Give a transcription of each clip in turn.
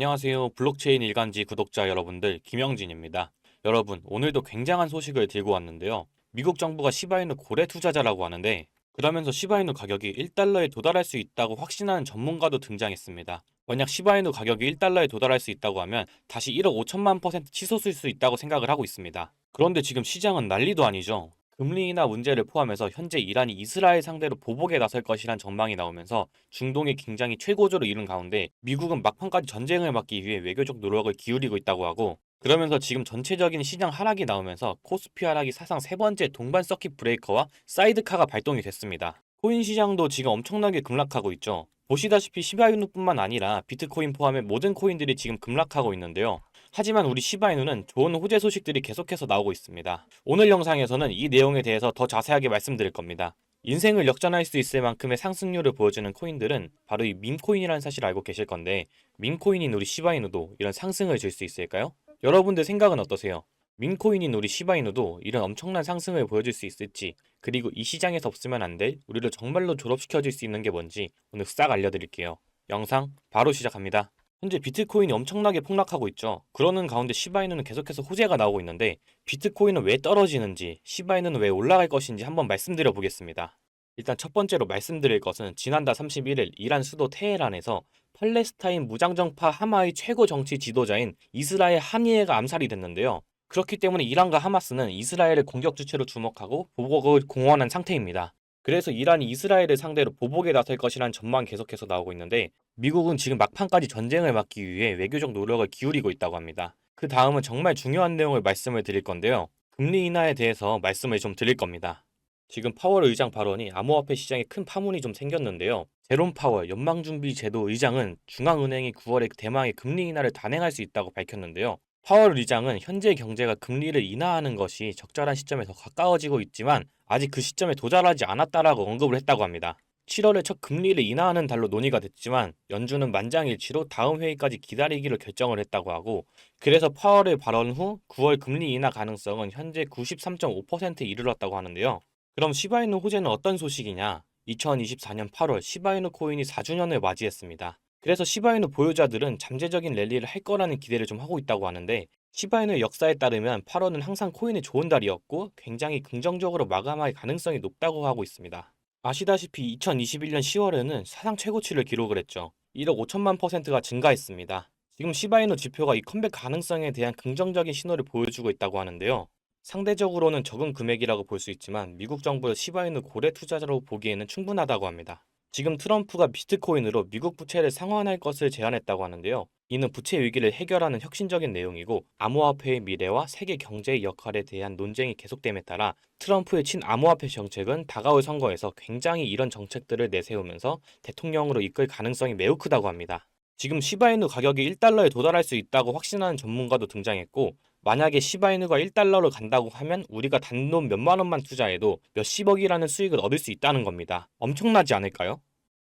안녕하세요. 블록체인 일간지 구독자 여러분들, 김영진입니다. 여러분, 오늘도 굉장한 소식을 들고 왔는데요. 미국 정부가 시바이누 고래 투자자라고 하는데, 그러면서 시바이누 가격이 1달러에 도달할 수 있다고 확신하는 전문가도 등장했습니다. 만약 시바이누 가격이 1달러에 도달할 수 있다고 하면 다시 1억 5천만 퍼센트 치솟을 수 있다고 생각을 하고 있습니다. 그런데 지금 시장은 난리도 아니죠. 금리 인하 문제를 포함해서 현재 이란이 이스라엘 상대로 보복에 나설 것이란 전망이 나오면서 중동의 긴장이 최고조로 이른 가운데 미국은 막판까지 전쟁을 막기 위해 외교적 노력을 기울이고 있다고 하고 그러면서 지금 전체적인 시장 하락이 나오면서 코스피 하락이 사상 세 번째 동반 서킷 브레이커와 사이드카가 발동이 됐습니다. 코인 시장도 지금 엄청나게 급락하고 있죠. 보시다시피 시바이누뿐만 아니라 비트코인 포함해 모든 코인들이 지금 급락하고 있는데요. 하지만 우리 시바이누는 좋은 호재 소식들이 계속해서 나오고 있습니다. 오늘 영상에서는 이 내용에 대해서 더 자세하게 말씀드릴 겁니다. 인생을 역전할 수 있을 만큼의 상승률을 보여주는 코인들은 바로 이 밈코인이라는 사실을 알고 계실 건데 밈코인인 우리 시바이누도 이런 상승을 줄 수 있을까요? 여러분들 생각은 어떠세요? 밈코인인 우리 시바이누도 이런 엄청난 상승을 보여줄 수 있을지 그리고 이 시장에서 없으면 안 될 우리를 정말로 졸업시켜줄 수 있는 게 뭔지 오늘 싹 알려드릴게요. 영상 바로 시작합니다. 현재 비트코인이 엄청나게 폭락하고 있죠. 그러는 가운데 시바이누는 계속해서 호재가 나오고 있는데 비트코인은 왜 떨어지는지 시바이누는 왜 올라갈 것인지 한번 말씀드려 보겠습니다. 일단 첫 번째로 말씀드릴 것은 지난달 31일 이란 수도 테헤란에서 팔레스타인 무장정파 하마의 최고 정치 지도자인 이스라엘 하니에가 암살이 됐는데요. 그렇기 때문에 이란과 하마스는 이스라엘을 공격 주체로 주목하고 보복을 공언한 상태입니다. 그래서 이란이 이스라엘을 상대로 보복에 나설 것이라는 전망이 계속해서 나오고 있는데 미국은 지금 막판까지 전쟁을 막기 위해 외교적 노력을 기울이고 있다고 합니다. 그 다음은 정말 중요한 내용을 말씀을 드릴 건데요. 금리 인하에 대해서 말씀을 좀 드릴 겁니다. 지금 파월 의장 발언이 암호화폐 시장에 큰 파문이 좀 생겼는데요. 제롬 파월 연방준비제도 의장은 중앙은행이 9월에 대망의 금리 인하를 단행할 수 있다고 밝혔는데요. 파월 의장은 현재 경제가 금리를 인하하는 것이 적절한 시점에 더 가까워지고 있지만 아직 그 시점에 도달하지 않았다라고 언급을 했다고 합니다. 7월에 첫 금리를 인하하는 달로 논의가 됐지만 연준은 만장일치로 다음 회의까지 기다리기로 결정을 했다고 하고 그래서 파월의 발언 후 9월 금리 인하 가능성은 현재 93.5%에 이르렀다고 하는데요. 그럼 시바이누 호재는 어떤 소식이냐? 2024년 8월 시바이누 코인이 4주년을 맞이했습니다. 그래서 시바이누 보유자들은 잠재적인 랠리를 할 거라는 기대를 좀 하고 있다고 하는데 시바이누의 역사에 따르면 8월은 항상 코인이 좋은 달이었고 굉장히 긍정적으로 마감할 가능성이 높다고 하고 있습니다. 아시다시피 2021년 10월에는 사상 최고치를 기록을 했죠. 1억 5천만 퍼센트가 증가했습니다. 지금 시바이누 지표가 이 컴백 가능성에 대한 긍정적인 신호를 보여주고 있다고 하는데요. 상대적으로는 적은 금액이라고 볼 수 있지만 미국 정부의 시바이누 고래 투자자로 보기에는 충분하다고 합니다. 지금 트럼프가 비트코인으로 미국 부채를 상환할 것을 제안했다고 하는데요. 이는 부채 위기를 해결하는 혁신적인 내용이고 암호화폐의 미래와 세계 경제의 역할에 대한 논쟁이 계속됨에 따라 트럼프의 친암호화폐 정책은 다가올 선거에서 굉장히 이런 정책들을 내세우면서 대통령으로 이끌 가능성이 매우 크다고 합니다. 지금 시바이누 가격이 1달러에 도달할 수 있다고 확신하는 전문가도 등장했고 만약에 시바이누가 1달러로 간다고 하면 우리가 단돈 몇만 원만 투자해도 몇십억이라는 수익을 얻을 수 있다는 겁니다. 엄청나지 않을까요?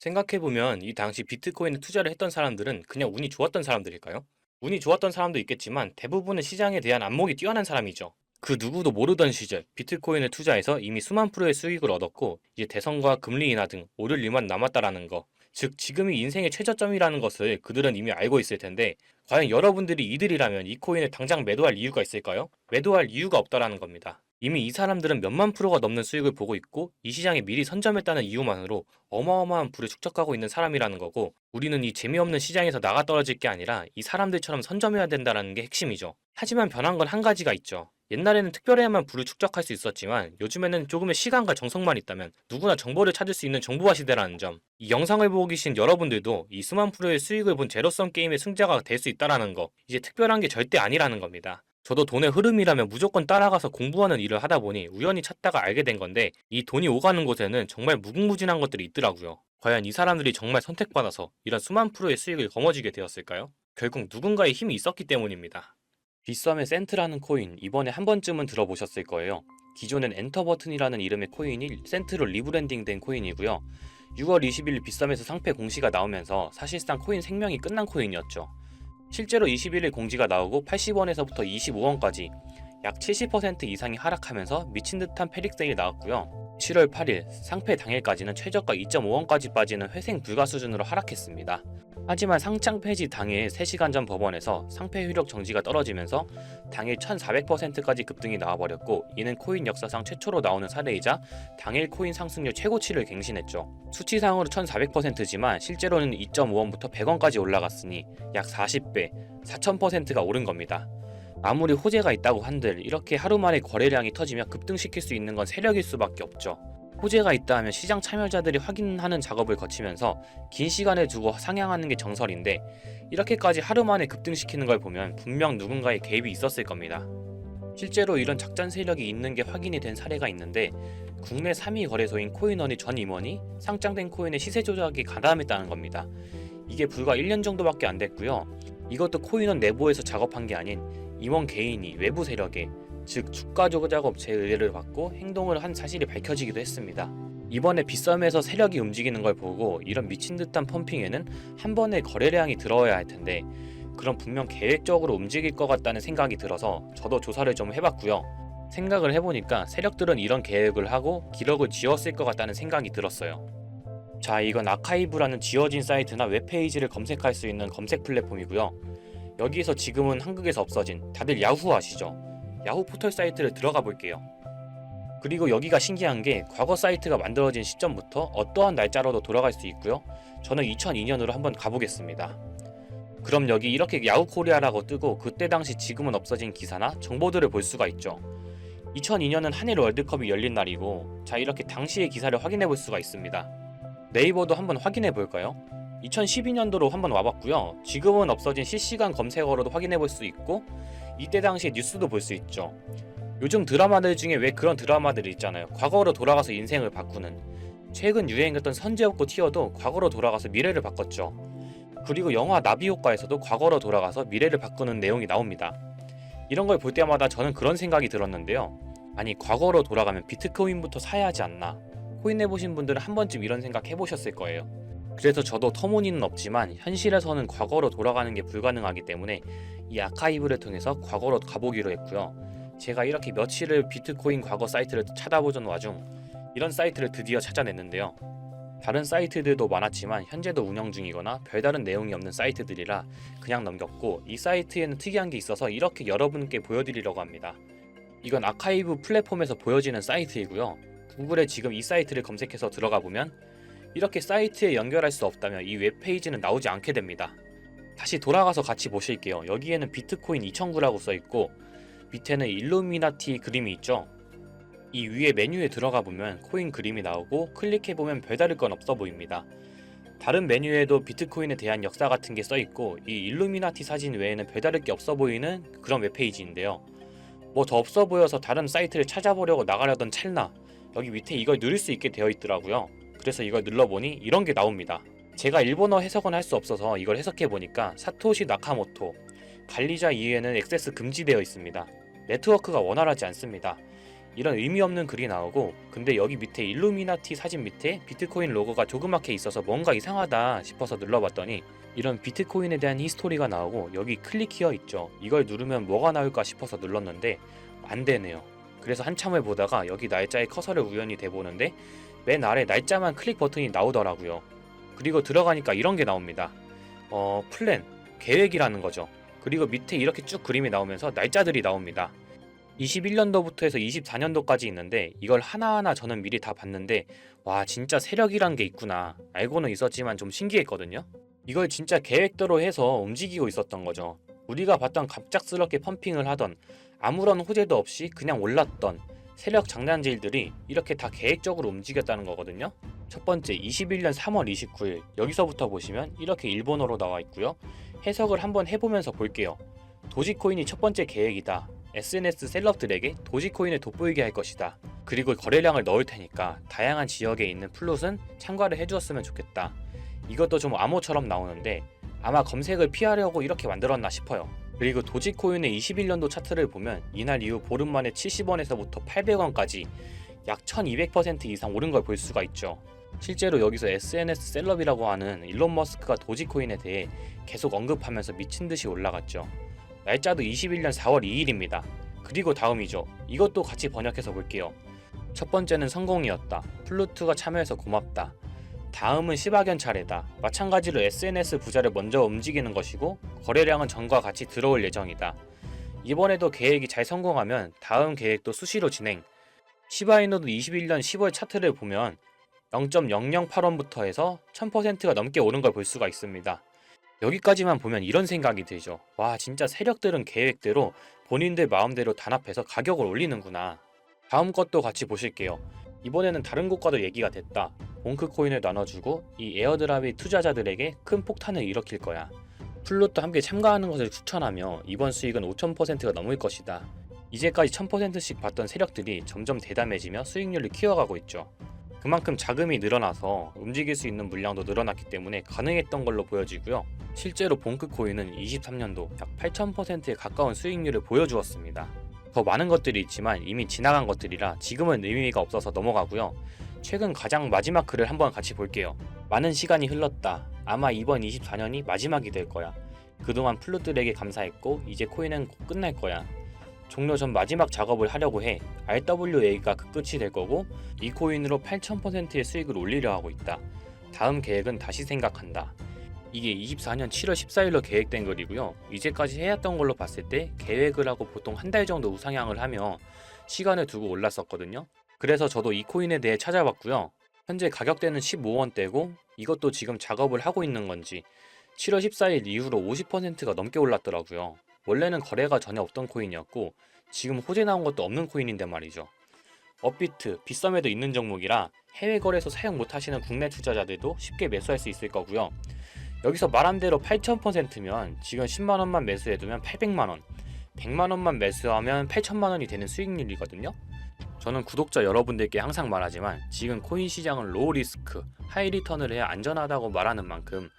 생각해보면 이 당시 비트코인에 투자를 했던 사람들은 그냥 운이 좋았던 사람들일까요? 운이 좋았던 사람도 있겠지만 대부분은 시장에 대한 안목이 뛰어난 사람이죠. 그 누구도 모르던 시절 비트코인을 투자해서 이미 수만 프로의 수익을 얻었고 이제 대선과 금리 인하 등 오를 일만 남았다라는 거. 즉 지금이 인생의 최저점이라는 것을 그들은 이미 알고 있을 텐데 과연 여러분들이 이들이라면 이 코인을 당장 매도할 이유가 있을까요? 매도할 이유가 없다라는 겁니다. 이미 이 사람들은 몇만 프로가 넘는 수익을 보고 있고 이 시장에 미리 선점했다는 이유만으로 어마어마한 부를 축적하고 있는 사람이라는 거고 우리는 이 재미없는 시장에서 나가 떨어질 게 아니라 이 사람들처럼 선점해야 된다는 게 핵심이죠. 하지만 변한 건 한 가지가 있죠. 옛날에는 특별해야만 부를 축적할 수 있었지만 요즘에는 조금의 시간과 정성만 있다면 누구나 정보를 찾을 수 있는 정보화 시대라는 점. 이 영상을 보고 계신 여러분들도 이 수만 프로의 수익을 본 제로섬 게임의 승자가 될 수 있다라는 거. 이제 특별한 게 절대 아니라는 겁니다. 저도 돈의 흐름이라면 무조건 따라가서 공부하는 일을 하다 보니 우연히 찾다가 알게 된 건데 이 돈이 오가는 곳에는 정말 무궁무진한 것들이 있더라고요. 과연 이 사람들이 정말 선택받아서 이런 수만 프로의 수익을 거머쥐게 되었을까요? 결국 누군가의 힘이 있었기 때문입니다. 빗썸의 센트라는 코인 이번에 한 번쯤은 들어보셨을 거예요. 기존엔 엔터 버튼이라는 이름의 코인이 센트로 리브랜딩된 코인이고요. 6월 20일 빗썸에서 상패 공시가 나오면서 사실상 코인 생명이 끝난 코인이었죠. 실제로 21일 공지가 나오고 80원에서부터 25원까지 약 70% 이상이 하락하면서 미친 듯한 패닉 세일이 나왔고요. 7월 8일 상패 당일까지는 최저가 2.5원까지 빠지는 회생 불가 수준으로 하락했습니다. 하지만 상장 폐지 당일 3시간 전 법원에서 상패 효력 정지가 떨어지면서 당일 1400%까지 급등이 나와버렸고 이는 코인 역사상 최초로 나오는 사례이자 당일 코인 상승률 최고치를 갱신했죠. 수치상으로 1400%지만 실제로는 2.5원부터 100원까지 올라갔으니 약 40배, 4000%가 오른 겁니다. 아무리 호재가 있다고 한들 이렇게 하루 만에 거래량이 터지며 급등시킬 수 있는 건 세력일 수밖에 없죠. 호재가 있다 하면 시장 참여자들이 확인하는 작업을 거치면서 긴 시간을 두고 상향하는 게 정설인데 이렇게까지 하루 만에 급등시키는 걸 보면 분명 누군가의 개입이 있었을 겁니다. 실제로 이런 작전 세력이 있는 게 확인이 된 사례가 있는데 국내 3위 거래소인 코인원의 전 임원이 상장된 코인의 시세 조작에 가담했다는 겁니다. 이게 불과 1년 정도밖에 안 됐고요. 이것도 코인원 내부에서 작업한 게 아닌 임원 개인이 외부 세력에 즉 주가 조작 업체의 의뢰를 받고 행동을 한 사실이 밝혀지기도 했습니다. 이번에 빗썸에서 세력이 움직이는 걸 보고 이런 미친 듯한 펌핑에는 한 번에 거래량이 들어와야 할 텐데 그럼 분명 계획적으로 움직일 것 같다는 생각이 들어서 저도 조사를 좀 해봤고요. 생각을 해보니까 세력들은 이런 계획을 하고 기록을 지웠을 것 같다는 생각이 들었어요. 자, 이건 아카이브라는 지워진 사이트나 웹페이지를 검색할 수 있는 검색 플랫폼이고요. 여기에서 지금은 한국에서 없어진 다들 야후 아시죠? 야후 포털 사이트를 들어가 볼게요. 그리고 여기가 신기한 게 과거 사이트가 만들어진 시점부터 어떠한 날짜로도 돌아갈 수 있고요. 저는 2002년으로 한번 가보겠습니다. 그럼 여기 이렇게 야후 코리아라고 뜨고 그때 당시 지금은 없어진 기사나 정보들을 볼 수가 있죠. 2002년은 한일 월드컵이 열린 날이고 자 이렇게 당시의 기사를 확인해 볼 수가 있습니다. 네이버도 한번 확인해 볼까요? 2012년도로 한번 와봤고요. 지금은 없어진 실시간 검색어로도 확인해 볼 수 있고 이때 당시의 뉴스도 볼 수 있죠. 요즘 드라마들 중에 왜 그런 드라마들이 있잖아요. 과거로 돌아가서 인생을 바꾸는. 최근 유행했던 선제업고 티어도 과거로 돌아가서 미래를 바꿨죠. 그리고 영화 나비효과에서도 과거로 돌아가서 미래를 바꾸는 내용이 나옵니다. 이런 걸 볼 때마다 저는 그런 생각이 들었는데요. 아니 과거로 돌아가면 비트코인부터 사야 하지 않나? 코인 해보신 분들은 한 번쯤 이런 생각 해보셨을 거예요. 그래서 저도 터무니는 없지만 현실에서는 과거로 돌아가는 게 불가능하기 때문에 이 아카이브를 통해서 과거로 가보기로 했고요. 제가 이렇게 며칠을 비트코인 과거 사이트를 찾아보던 와중 이런 사이트를 드디어 찾아냈는데요. 다른 사이트들도 많았지만 현재도 운영 중이거나 별다른 내용이 없는 사이트들이라 그냥 넘겼고 이 사이트에는 특이한 게 있어서 이렇게 여러분께 보여드리려고 합니다. 이건 아카이브 플랫폼에서 보여지는 사이트이고요. 구글에 지금 이 사이트를 검색해서 들어가 보면 이렇게 사이트에 연결할 수 없다면 이 웹페이지는 나오지 않게 됩니다. 다시 돌아가서 같이 보실게요. 여기에는 비트코인 2009라고 써 있고 밑에는 일루미나티 그림이 있죠. 이 위에 메뉴에 들어가 보면 코인 그림이 나오고 클릭해 보면 별다를 건 없어 보입니다. 다른 메뉴에도 비트코인에 대한 역사 같은 게 써 있고 이 일루미나티 사진 외에는 별다를 게 없어 보이는 그런 웹페이지인데요. 뭐 더 없어 보여서 다른 사이트를 찾아보려고 나가려던 찰나 여기 밑에 이걸 누릴 수 있게 되어 있더라고요. 그래서 이걸 눌러보니 이런 게 나옵니다. 제가 일본어 해석은 할 수 없어서 이걸 해석해 보니까 사토시 나카모토 관리자 이해는 액세스 금지되어 있습니다. 네트워크가 원활하지 않습니다. 이런 의미 없는 글이 나오고 근데 여기 밑에 일루미나티 사진 밑에 비트코인 로고가 조그맣게 있어서 뭔가 이상하다 싶어서 눌러봤더니 이런 비트코인에 대한 히스토리가 나오고 여기 클릭 히어 있죠. 이걸 누르면 뭐가 나올까 싶어서 눌렀는데 안 되네요. 그래서 한참을 보다가 여기 날짜에 커서를 우연히 대보는데 맨 아래 날짜만 클릭 버튼이 나오더라고요. 그리고 들어가니까 이런 게 나옵니다. 어, 플랜, 계획이라는 거죠. 그리고 밑에 이렇게 쭉 그림이 나오면서 날짜들이 나옵니다. 21년도부터 해서 24년도까지 있는데 이걸 하나하나 저는 미리 다 봤는데 와 진짜 세력이란 게 있구나 알고는 있었지만 좀 신기했거든요 이걸 진짜 계획대로 해서 움직이고 있었던 거죠 우리가 봤던 갑작스럽게 펌핑을 하던 아무런 호재도 없이 그냥 올랐던 세력 장난질들이 이렇게 다 계획적으로 움직였다는 거거든요 첫 번째 21년 3월 29일 여기서부터 보시면 이렇게 일본어로 나와 있고요 해석을 한번 해보면서 볼게요 도지코인이 첫 번째 계획이다 SNS 셀럽들에게 도지코인을 돋보이게 할 것이다. 그리고 거래량을 넣을 테니까 다양한 지역에 있는 플롯은 참가를 해주었으면 좋겠다. 이것도 좀 암호처럼 나오는데 아마 검색을 피하려고 이렇게 만들었나 싶어요. 그리고 도지코인의 21년도 차트를 보면 이날 이후 보름 만에 70원에서부터 800원까지 약 1200% 이상 오른 걸 볼 수가 있죠. 실제로 여기서 SNS 셀럽이라고 하는 일론 머스크가 도지코인에 대해 계속 언급하면서 미친 듯이 올라갔죠. 날짜도 21년 4월 2일입니다. 그리고 다음이죠. 이것도 같이 번역해서 볼게요. 첫 번째는 성공이었다. 플루트가 참여해서 고맙다. 다음은 시바견 차례다. 마찬가지로 SNS 부자를 먼저 움직이는 것이고 거래량은 전과 같이 들어올 예정이다. 이번에도 계획이 잘 성공하면 다음 계획도 수시로 진행. 시바이노도 21년 10월 차트를 보면 0.008원부터 해서 1000%가 넘게 오른 걸 볼 수가 있습니다. 여기까지만 보면 이런 생각이 들죠. 와, 진짜 세력들은 계획대로 본인들 마음대로 단합해서 가격을 올리는구나. 다음 것도 같이 보실게요. 이번에는 다른 곳과도 얘기가 됐다. 몽크 코인을 나눠주고 이 에어드랍이 투자자들에게 큰 폭탄을 일으킬 거야. 플롯도 함께 참가하는 것을 추천하며 이번 수익은 5000%가 넘을 것이다. 이제까지 1000%씩 받던 세력들이 점점 대담해지며 수익률을 키워가고 있죠. 그만큼 자금이 늘어나서 움직일 수 있는 물량도 늘어났기 때문에 가능했던 걸로 보여지고요. 실제로 봉크 코인은 23년도 약 8000%에 가까운 수익률을 보여주었습니다. 더 많은 것들이 있지만 이미 지나간 것들이라 지금은 의미가 없어서 넘어가고요. 최근 가장 마지막 글을 한번 같이 볼게요. 많은 시간이 흘렀다. 아마 이번 24년이 마지막이 될 거야. 그동안 플룻들에게 감사했고 이제 코인은 곧 끝날 거야. 종료 전 마지막 작업을 하려고 해. RWA가 그 끝이 될 거고 이 코인으로 8000%의 수익을 올리려 하고 있다. 다음 계획은 다시 생각한다. 이게 24년 7월 14일로 계획된 글이고요. 이제까지 해왔던 걸로 봤을 때 계획을 하고 보통 한 달 정도 우상향을 하며 시간을 두고 올랐었거든요. 그래서 저도 이 코인에 대해 찾아봤고요. 현재 가격대는 15원대고 이것도 지금 작업을 하고 있는 건지 7월 14일 이후로 50%가 넘게 올랐더라고요. 원래는 거래가 전혀 없던 코인이었고 지금 호재 나온 것도 없는 코인인데 말이죠. 업비트, 빗썸에도 있는 종목이라 해외 거래소 사용 못 하시는 국내 투자자들도 쉽게 매수할 수 있을 거고요. 여기서 말한 대로 8,000%면 지금 10만 원만 매수해 두면 800만 원, 100만 원만 매수하면 8천만 원이 되는 수익률이거든요. 저는 구독자 여러분들께 항상 말하지만 지금 코인 시장은 로우 리스크, 하이 리턴을 해야 안전하다고 말하는 만큼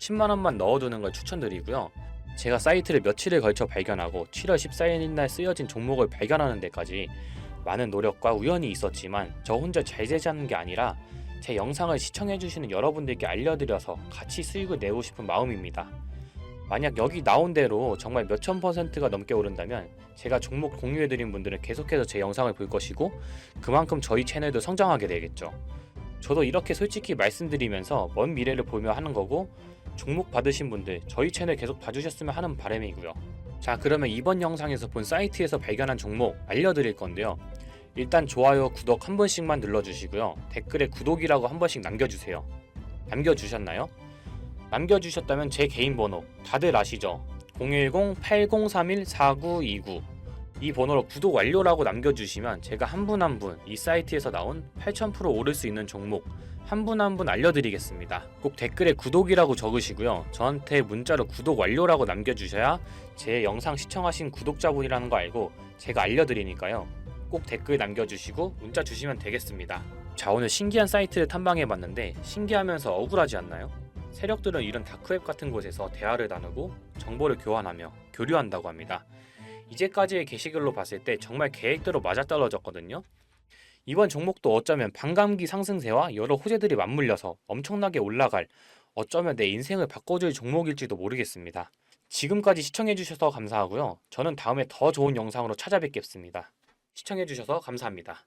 10만 원만 넣어두는 걸 추천드리고요. 제가 사이트를 며칠을 걸쳐 발견하고 7월 14일 날 쓰여진 종목을 발견하는 데까지 많은 노력과 우연이 있었지만 저 혼자 잘 되자는 게 아니라 제 영상을 시청해주시는 여러분들께 알려드려서 같이 수익을 내고 싶은 마음입니다. 만약 여기 나온 대로 정말 몇천 퍼센트가 넘게 오른다면 제가 종목 공유해드린 분들은 계속해서 제 영상을 볼 것이고 그만큼 저희 채널도 성장하게 되겠죠. 저도 이렇게 솔직히 말씀드리면서 먼 미래를 보며 하는 거고 종목 받으신 분들 저희 채널 계속 봐주셨으면 하는 바람이고요. 자 그러면 이번 영상에서 본 사이트에서 발견한 종목 알려드릴 건데요. 일단 좋아요, 구독 한 번씩만 눌러주시고요. 댓글에 구독이라고 한 번씩 남겨주세요. 남겨주셨나요? 남겨주셨다면 제 개인 번호 다들 아시죠? 010-8031-4929 이 번호로 구독 완료라고 남겨주시면 제가 한 분 한 분 이 사이트에서 나온 8000% 오를 수 있는 종목 한 분 한 분 알려드리겠습니다. 꼭 댓글에 구독이라고 적으시고요. 저한테 문자로 구독 완료라고 남겨주셔야 제 영상 시청하신 구독자분이라는 거 알고 제가 알려드리니까요. 꼭 댓글 남겨주시고 문자 주시면 되겠습니다. 자 오늘 신기한 사이트를 탐방해봤는데 신기하면서 억울하지 않나요? 세력들은 이런 다크웹 같은 곳에서 대화를 나누고 정보를 교환하며 교류한다고 합니다. 이제까지의 게시글로 봤을 때 정말 계획대로 맞아떨어졌거든요. 이번 종목도 어쩌면 반감기 상승세와 여러 호재들이 맞물려서 엄청나게 올라갈 어쩌면 내 인생을 바꿔줄 종목일지도 모르겠습니다. 지금까지 시청해주셔서 감사하고요. 저는 다음에 더 좋은 영상으로 찾아뵙겠습니다. 시청해주셔서 감사합니다.